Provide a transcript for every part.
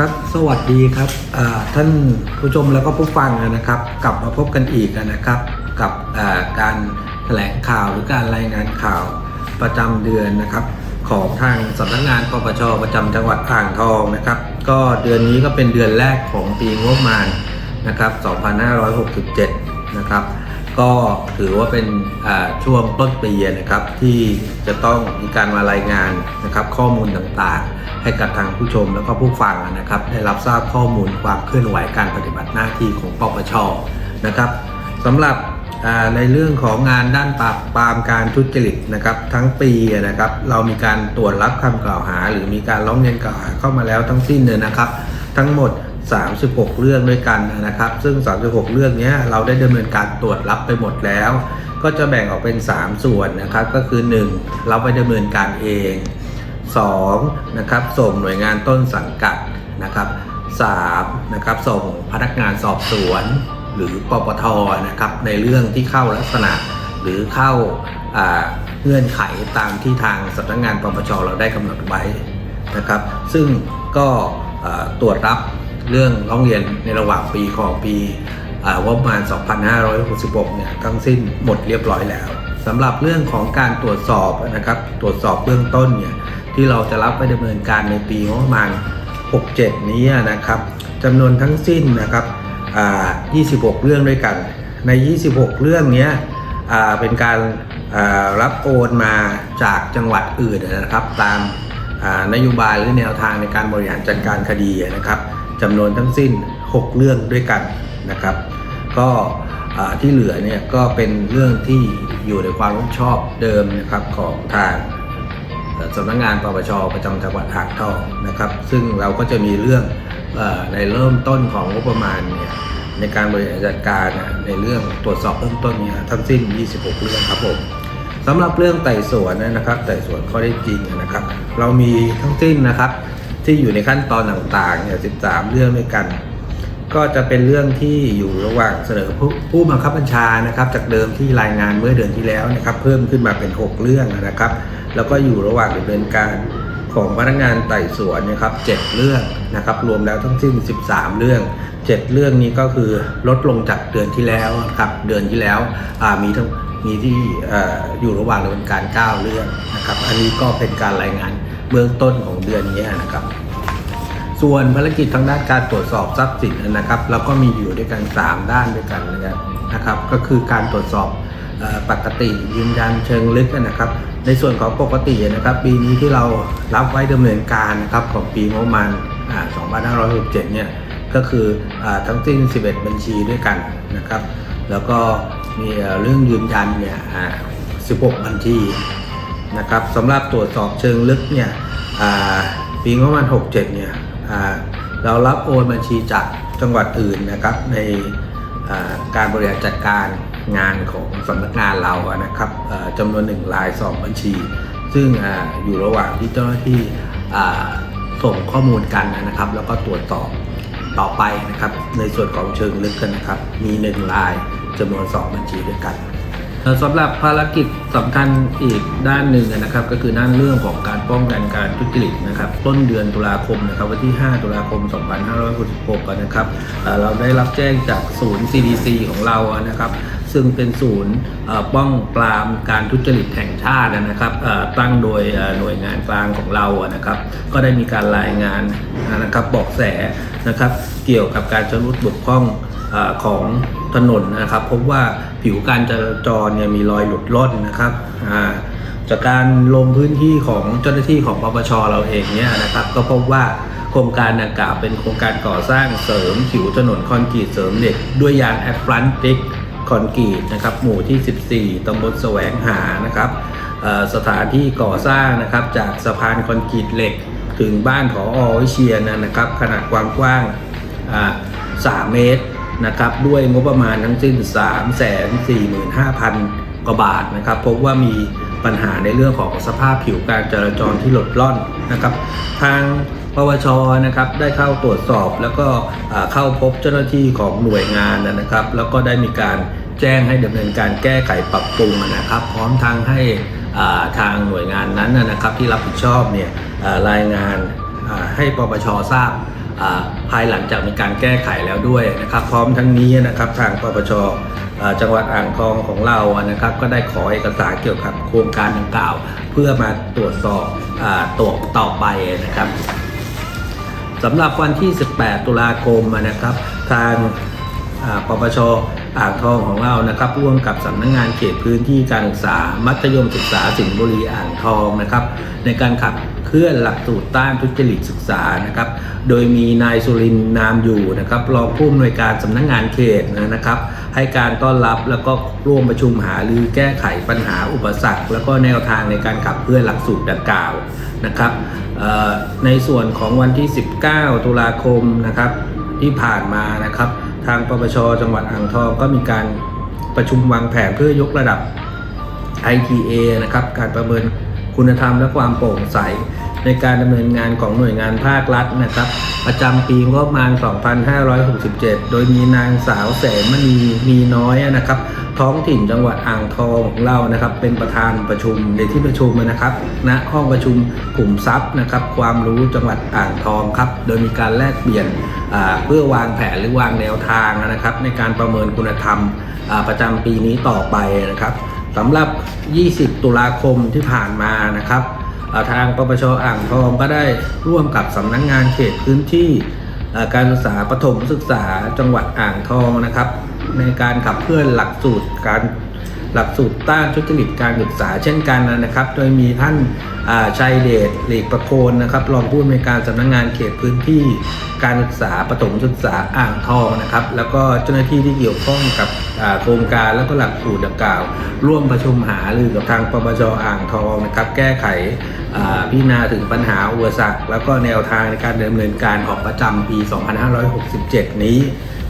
ครับ สวัสดีครับท่านผู้ชมแล้วก็ผู้ฟังนะครับ กลับมาพบกันอีกนะครับ กับการแถลงข่าวหรือการรายงานข่าวประจำเดือนนะครับ ของทางสำนักงานปปชประจำจังหวัดอ่างทองนะครับ ก็เดือนนี้ก็เป็นเดือนแรกของปีงบประมาณนะครับ 2567 นะครับ ก็ถือว่าเป็นช่วงต้นปีนะครับที่จะต้องมีการมารายงานนะครับข้อมูลต่างๆ ให้กับทางผู้ชมแล้วก็ผู้ฟังนะครับ ได้รับทราบข้อมูลความเคลื่อนไหวการปฏิบัติหน้าที่ของปปชนะครับสำหรับในเรื่องของงานด้านปราบปรามการทุจริตนะครับ ทั้งปีนะครับเรามีการตรวจรับคำกล่าวหา หรือมีการร้องเรียนกล่าวหาเข้ามาแล้วทั้งสิ้นเลยนะครับ ทั้งหมด 36 เรื่องด้วยกันนะครับ ซึ่ง 36 เรื่องนี้เราได้ดำเนินการตรวจรับไปหมดแล้ว ก็จะแบ่งออกเป็น 3 ส่วนนะครับ ก็คือ 1. เราไปดำเนินการเอง 2. นะครับส่งหน่วยงานต้นสังกัดนะครับ 3. นะครับส่งพนักงานสอบสวนหรือปปทนะครับในเรื่องที่เข้าลักษณะหรือเข้าเงื่อนไขตามที่ทางสำนักงานปปชเราได้กำหนดไว้นะครับ ซึ่งก็ตรวจรับเรื่องร้องเรียนในระหว่างปีของปีอ่าประมาณ 2566 เนี่ยทั้งสิ้นหมดเรียบร้อยแล้วสำหรับเรื่องของการตรวจสอบนะครับ ตรวจสอบเบื้องต้นเนี่ย ที่เราจะรับไปดำเนินการในปีงบประมาณ 67 นี้นะครับจำนวนทั้งสิ้นนะครับ26 เรื่องด้วยกัน ใน 26 เรื่องนี้เป็นการรับโอนมาจากจังหวัดอื่นนะครับ ตามนโยบายหรือแนวทางในการบริหารจัดการคดีนะครับจำนวนทั้งสิ้น 6 เรื่องด้วยกันนะครับ ก็ที่เหลือเนี่ยก็เป็นเรื่องที่อยู่ในความรับผิดชอบเดิมนะครับของทาง สำนักงานปปชประจำจังหวัดอ่างทองนะครับ ซึ่งเราก็จะมีเรื่องอในเริ่มต้นของงบประมาณเนี่ยในการบริหารจัดการในเรื่องตรวจสอบเริ่มต้นเนี่ยทั้งสิ้น 26 เรื่องครับผมสำหรับเรื่องไต่สวนนะครับไต่สวนข้อได้จริงนะครับ เรามีทั้งสิ้นนะครับที่อยู่ในขั้นตอนต่างๆเนี่ย13 เรื่องด้วยกัน ก็จะเป็นเรื่องที่อยู่ระหว่างเสนอผู้ผู้บังคับบัญชานะครับ จากเดิมที่รายงานเมื่อเดือนที่แล้วนะครับ เพิ่มขึ้นมาเป็น 6 เรื่องนะครับ แล้วก็อยู่ระหว่างดำเนินการของพนักงานไต่สวนนะครับ7เรื่องนะครับ รวมแล้วทั้งสิ้น 13 เรื่อง 7 เรื่องนี้ก็คือลดลงจากเดือนที่แล้วครับเดือนที่แล้วมีทั้งมีที่อยู่ระหว่างดำเนินการ 9 เรื่องนะครับ อันนี้ก็เป็นการรายงานเบื้องต้นของเดือนนี้นะครับ ส่วนภารกิจทางด้านการตรวจสอบทรัพย์สินนะครับเราก็มีอยู่ด้วยกัน 3 ด้านด้วยกันนะครับนะครับ ก็คือการตรวจสอบปกติยืนยันเชิงลึกนะครับ ในส่วนของปกตินะครับ ปีนี้ที่เรารับไว้ดำเนินการนะครับของปีงบประมาณ 2567 เนี่ยก็คืออทั้งสิ้น 11 บัญชีด้วยกันนะครับ แล้วก็มีเรื่องยืนยันเนี่ย 16 บัญชีนะครับสำหรับตรวจสอบเชิงลึกเนี่ยปีงบประมาณ 67 เนี่ยเรารับโอนบัญชีจากจังหวัดอื่นนะครับในการบริหารจัดการ งานของสำนักงานเรานะครับจำนวนหนึ่งรายสองบัญชี ซึ่งออยู่ระหว่างที่เจ้าหน้าที่ส่งข้อมูลกันนะครับ แล้วก็ตรวจสอบต่อไปนะครับในส่วนของเชิงลึกกันนะครับ มีหนึ่งรายจำนวนสองบัญชีด้วยกันสำหรับภารกิจสำคัญอีกด้านหนึ่งนะครับ ก็คือด้านเรื่องของการป้องกันการทุจริตนะครับ ต้นเดือนตุลาคมนะครับ วันที่ 5 ตุลาคม 2566 นะครับเอ่อเราได้รับแจ้งจากศูนย์ CDC ของเรานะครับ ซึ่งเป็นศูนย์ป้องปรามการทุจริตแห่งชาตินะครับตั้งโดยหน่วยงานกลางของเรานะครับ ก็ได้มีการรายงานนะครับบอกแสนะครับ เกี่ยวกับการชำรุดบกพร่องอของถนนนะครับพบว่าผิวการจราจรเนี่ยมีรอยหลุดร่อนนะครับจากการลงพื้นที่ของเจ้าหน้าที่ของปปชเราเองเนี่ยนะครับ ก็พบว่าโครงการดังกล่าวเป็นโครงการก่อสร้างเสริมผิวถนนคอนกรีตเสริมเหล็กด้วยยางแอฟลันติก คอนกรีตนะครับหมู่ที่ 14 ตำบลแสวงหานะครับสถานที่ก่อสร้างนะครับจากสะพานคอนกรีตเหล็กถึงบ้านของอวิเชียนนะครับ ขนาดความกว้าง 3 เมตรนะครับด้วยงบประมาณทั้งสิ้น 3 4 5 0 0 0 กว่าบาทนะครับพบว่ามีปัญหาในเรื่องของสภาพผิวการจราจรที่หลดล่อนนะครับ ทางปวชนะครับได้เข้าตรวจสอบแล้วก็เข้าพบเจ้าหน้าที่ของหน่วยงานนะครับ แล้วก็ได้มีการ แจ้งให้ดำเนินการแก้ไขปรับปรุงนะครับ พร้อมทางให้ทางหน่วยงานนั้นนะครับที่รับผิดชอบเนี่ยรายงานให้ปปชทราบภายหลังจากมีการแก้ไขแล้วด้วยนะครับ พร้อมทั้งนี้นะครับทางปปชจังหวัดอ่างทองของเรานะครับ ก็ได้ขอเอกสารเกี่ยวกับโครงการดังกล่าว เพื่อมาตรวจสอบตัวต่อไปนะครับสำหรับวันที่ 18 ตุลาคมนะครับ ทาง ปปชอ่างทองของเรานะครับร่วมกับสำนักงงานเขตพื้นที่การศึกษา มัธยมศึกษาสิงห์บุรีอ่างทองนะครับ ในการขับเคลื่อนหลักสูตรต้านทุจริตศึกษานะครับ โดยมีนายสุรินทร์นามอยู่นะครับรองผู้อำนวยการสำนักงงานเขตนะครับ ให้การต้อนรับแล้วก็ร่วมประชุมหารือแก้ไขปัญหาอุปสรรค แล้วก็แนวทางในการขับเคลื่อนหลักสูตรดังกล่าวนะครับในส่วนของวันที่ 19 ตุลาคมนะครับที่ผ่านมานะครับ ทางปปชจังหวัดอ่างทองก็มีการประชุมวางแผนเพื่อยกระดับ ITA นะครับ การประเมินคุณธรรมและความโปร่งใส ในการดำเนินงานของหน่วยงานภาครัฐนะครับ ประจำปีงบประมาณ 2567 โดยมีนางสาวแสนมณีมีน้อยนะครับ ท้องถิ่นจังหวัดอ่างทองของเรานะครับ เป็นประธานประชุมในที่ประชุมนะครับณห้องประชุมกลุ่มทรัพย์นะครับ ความรู้จังหวัดอ่างทองครับ โดยมีการแลกเปลี่ยนเพื่อวางแผนหรือวางแนวทางนะครับ ในการประเมินคุณธรรมประจำปีนี้ต่อไปนะครับสำหรับ 20 ตุลาคมที่ผ่านมานะครับ ทางปปชอ่างทองก็ได้ร่วมกับสำนักงงานเขตพื้นที่การศึกษาประถมศึกษาจังหวัดอ่างทองนะครับ ในการขับเคลื่อนหลักสูตรการ หลักสูตรต้านทุจริตการศึกษาเช่นกันนะครับ โดยมีท่านาชัยเดชหลีกประโคนนะครับรองผู้อำนวยการสำนักงานเขตพื้นที่การศึกษาประถมศึกษาอ่างทองนะครับ แล้วก็เจ้าหน้าที่ที่เกี่ยวข้องกับโครงการแล้วก็หลักสูตรดังกล่าว ร่วมประชุมหารือกับทางปปชอ่างทองนะครับ แก้ไขพิจารณาถึงปัญหาอุปสรรคแล้วก็แนวทางในการดำเนินการของประจำปี 2567 นี้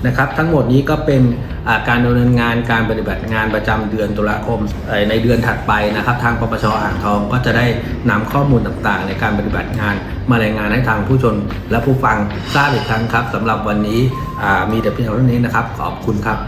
นะครับทั้งหมดนี้ก็เป็นาการดำเนินงานการปฏิบัติงานประจำเดือนตุลาคมในเดือนถัดไปนะครับ ทางปปชอ่างทองก็จะได้นำข้อมูลต่างๆ ในการปฏิบัติงานมารายงานให้ทางผู้ชมและผู้ฟังทราบอีกครั้งครับสำหรับวันนี้มีแต่เพียงเท่านี้นะครับ ขอบคุณครับ